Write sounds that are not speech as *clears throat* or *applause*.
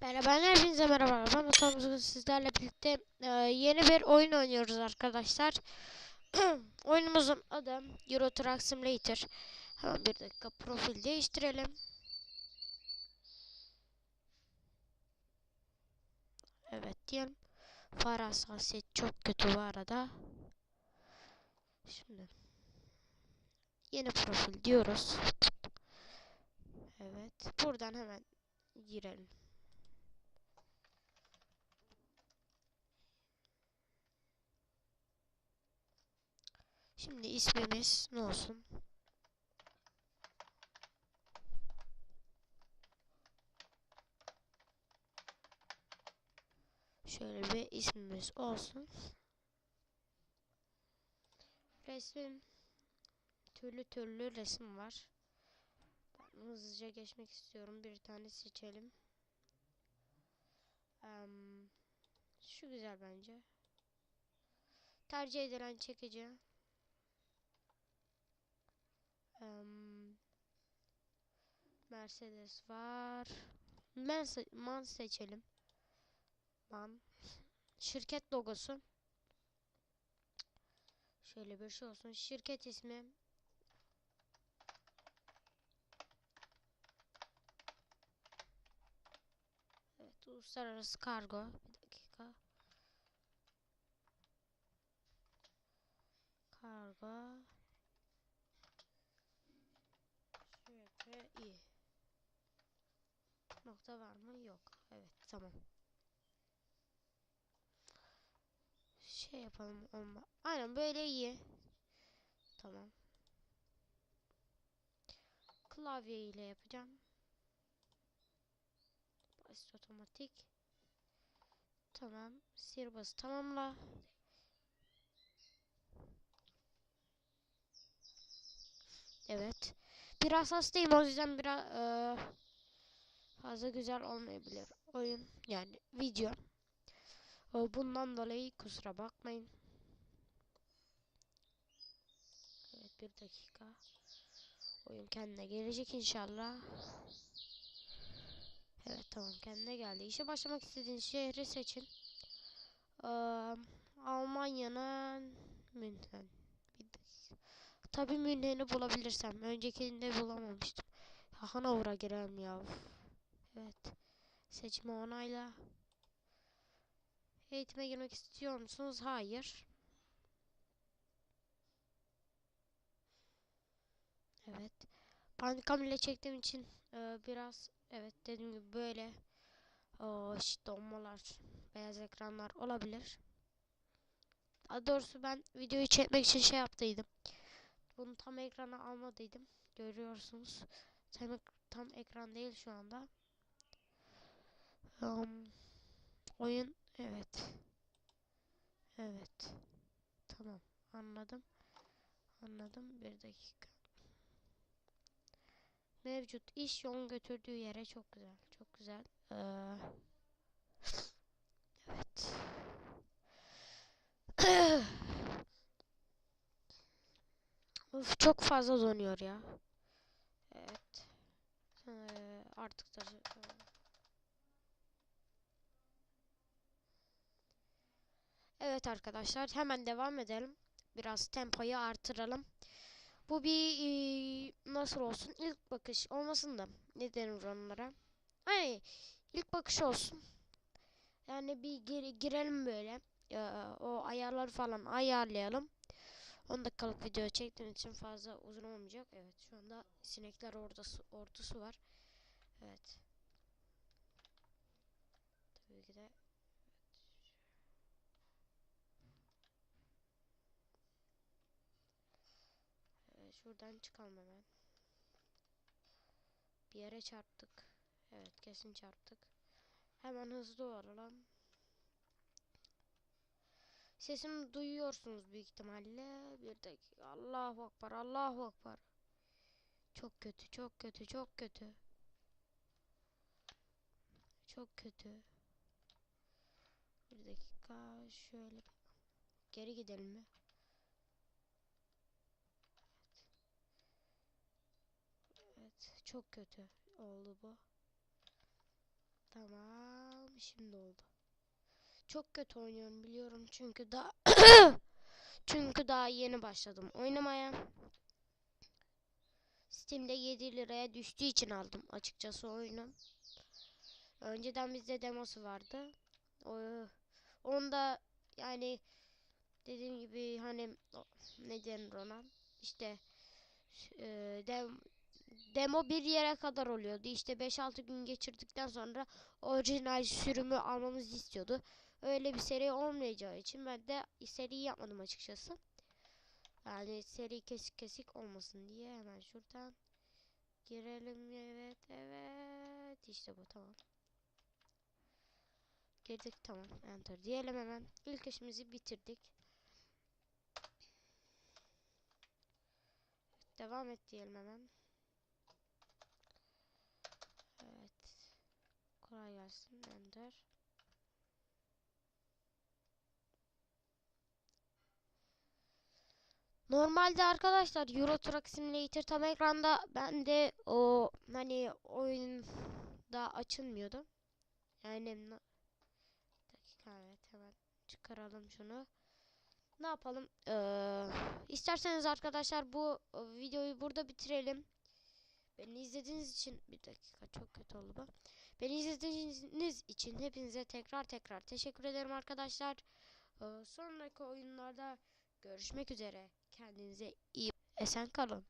Merhaba, hepinize merhaba. Ben Mustafa sizlerle birlikte e, yeni bir oyun oynuyoruz arkadaşlar. *clears throat* Oyunumuzun adı Euro Truck Simulator. Hemen bir dakika profil değiştirelim. Evet diyelim. Fare hassasiyet çok kötü bu arada. Şimdi yeni profil diyoruz. Evet. Buradan hemen girelim. Şimdi ismimiz ne olsun? Şöyle bir ismimiz olsun. Resmin türlü türlü resim var. Ben hızlıca geçmek istiyorum. Bir tane seçelim. Em, şu güzel bence. Tercih edilen çekici. Em, Mercedes var. Man, se- man seçelim. Man. Şirket logosu. Şöyle bir şey olsun. Şirket ismi. Evet, uluslararası kargo. Bir dakika. Kargo. Şöyle iyi. Nokta var mı? Yok. Evet, tamam. Şey yapalım olma. Aynen böyle iyi. Tamam. Klavye ile yapacağım. Basit otomatik. Tamam. Sihirbazı tamamla. Evet. Biraz hastayım o yüzden biraz eee, fazla güzel olmayabilir oyun yani video. O, bundan dolayı kusura bakmayın. Evet bir dakika. Oyun kendine gelecek inşallah. Evet tamam kendine geldi. İşe başlamak istediğiniz şehri seçin. Eee, Almanya'nın Münhen. Tabii Münhen'i bulabilirsem. Öncekinde bulamamıştım. Hanover'a girelim ya. Evet. Seçimi onayla. Eğitime girmek istiyor musunuz? Hayır. Evet. Bandicam ile çektiğim için e, biraz evet dediğim gibi böyle o, işte donmalar, beyaz ekranlar olabilir. Daha doğrusu ben videoyu çekmek için şey yaptıydım. Bunu tam ekrana almadıydım. Görüyorsunuz. Tam, tam ekran değil şu anda. Um, oyun evet. Evet. Tamam. Anladım. Anladım. Bir dakika. Mevcut iş yolun götürdüğü yere çok güzel. Çok güzel. Ee, evet. Of, çok fazla donuyor ya. Evet. Ee, artık da Evet arkadaşlar hemen devam edelim. Biraz tempoyu artıralım. Bu bir eee, nasıl olsun? İlk bakış olmasın da ne denir onlara? Hani ilk bakış olsun. Yani bir gir- girelim böyle. O ayarları falan ayarlayalım. 10 dakikalık video çektiğim için fazla uzun olmayacak. Evet şu anda sinekler ordusu, ordusu var. Evet. Tabii ki de şuradan çıkalım hemen. Bir yere çarptık. Evet kesin çarptık. Hemen hızlı olalım. Sesimi duyuyorsunuz büyük ihtimalle. Bir dakika. Allahu Akbar, Allahu Akbar. Çok kötü, çok kötü, çok kötü. Çok kötü. Bir dakika. Şöyle geri gidelim mi? Evet, çok kötü oldu bu. Tamam. Şimdi oldu. Çok kötü oynuyorum biliyorum çünkü daha *coughs* çünkü daha yeni başladım oynamaya. Steam'de 7 liraya düştüğü için aldım açıkçası oyunu. Önceden bizde demosu vardı. O, onda yani dediğim gibi hani ne denir ona? İşte e, dem, demo bir yere kadar oluyordu. İşte 5-6 gün geçirdikten sonra orijinal sürümü almamızı istiyordu. Öyle bir seri olmayacağı için ben de seriyi yapmadım açıkçası. Yani seri kesik kesik olmasın diye hemen şuradan girelim. Evet evet işte bu tamam. Girdik tamam enter diyelim hemen. İlk işimizi bitirdik. Devam et diyelim hemen. Evet. Kolay gelsin enter. Normalde arkadaşlar Euro Truck Simulator tam ekranda bende o hani oyunda açılmıyordu. Yani dakika evet hemen çıkaralım şunu. Ne yapalım? Ee, isterseniz arkadaşlar bu videoyu burada bitirelim. Beni izlediğiniz için bir dakika çok kötü oldu bu. Beni izlediğiniz için hepinize tekrar tekrar teşekkür ederim arkadaşlar. Ee, sonraki oyunlarda görüşmek üzere. Kendinize iyi esen kalın.